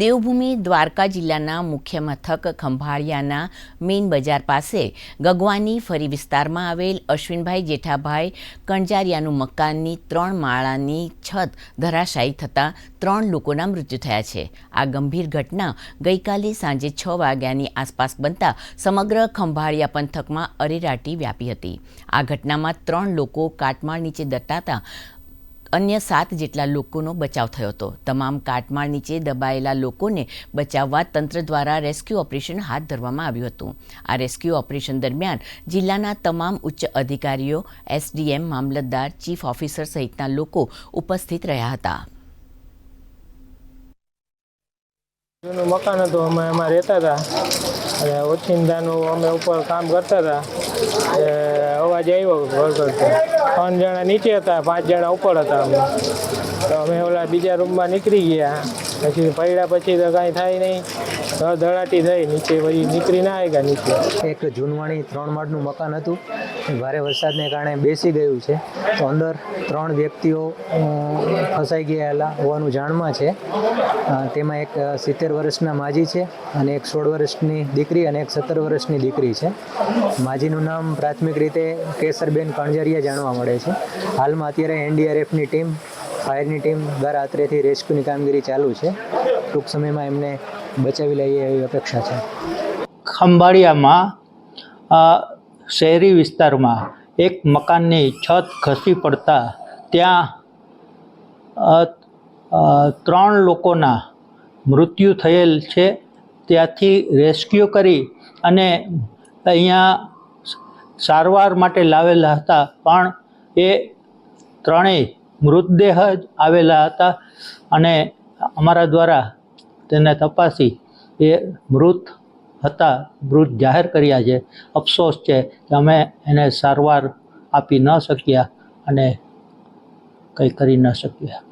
દેવભૂમિ દ્વારકા જિલ્લાના મુખ્ય મથક ખંભાળિયાના મેઇન બજાર પાસે ગગવાની ફરી વિસ્તારમાં આવેલ અશ્વિનભાઈ જેઠાભાઈ કણજારિયાનું મકાનની ત્રણ માળાની છત ધરાશાયી થતાં ત્રણ લોકોના મૃત્યુ થયા છે. આ ગંભીર ઘટના ગઈકાલે સાંજે છ વાગ્યાની આસપાસ બનતા સમગ્ર ખંભાળિયા પંથકમાં અરેરાટી વ્યાપી હતી. આ ઘટનામાં ત્રણ લોકો કાટમાળ નીચે દટાતા અન્ય સાત જેટલા લોકોનો બચાવ થયો હતો. તમામ કાટમાળ નીચે દબાયેલા લોકોને બચાવવા તંત્ર દ્વારા રેસ્ક્યુ ઓપરેશન હાથ ધરવામાં આવ્યું હતું. આ રેસ્ક્યુ ઓપરેશન દરમિયાન જિલ્લાના તમામ ઉચ્ચ અધિકારીઓ, એસડીએમ, મામલતદાર, ચીફ ઓફિસર સહિતના લોકો ઉપસ્થિત રહ્યા હતા. જૂનું મકાન હતું, અમે એમાં રહેતા હતા. અને અમે ઉપર કામ કરતા હતા. અવાજ આવ્યો વળગડતો ત્રણ જણા નીચે હતા, પાંચ જણા ઉપર હતા અમે. તો અમે ઓલા બીજા રૂમમાં નીકળી ગયા. પછી પડ્યા પછી તો કાંઈ થાય નહીં. ધડાટી થઈ, નીચે પછી નીકળી ના આવ્યા નીચે. એક જૂનવાણી, ત્રણ માળનું મકાન હતું. ભારે વરસાદને કારણે બેસી ગયું છે. તો અંદર ત્રણ વ્યક્તિઓ ફસાઈ ગયેલા હોવાનું જાણમાં છે. તેમાં એક સિત્તેર વર્ષના માજી છે અને એક સોળ વર્ષની દીકરી અને એક સત્તર વર્ષની દીકરી છે. માજીનું નામ પ્રાથમિક રીતે કેસરબેન કણજરિયા જાણવા મળે છે. હાલમાં અત્યારે એનડીઆરએફની ટીમ ફાયરની ટીમ દ્વારા અત્રેથી રેસ્ક્યુની કામગીરી ચાલુ છે. ટૂંક સમયમાં એમને બચાવી લઈએ એવી અપેક્ષા છે. ખંભાળિયામાં શહેરી વિસ્તારમાં એક મકાનની છત ખસી પડતા ત્યાં ત્રણ લોકોના મૃત્યુ થયેલ છે. ત્યાંથી રેસ્ક્યુ કરી અને અહીંયા સારવાર માટે લાવેલા હતા. પણ એ ત્રણેય મૃતદેહ જ આવેલા હતા અને અમારા દ્વારા તેને તપાસી એ મૃત હતા, મૃત જાહેર કર્યા છે. અફસોસ છે કે અમે એને સારવાર આપી ન શક્યા અને કંઈ કરી ન શક્યા.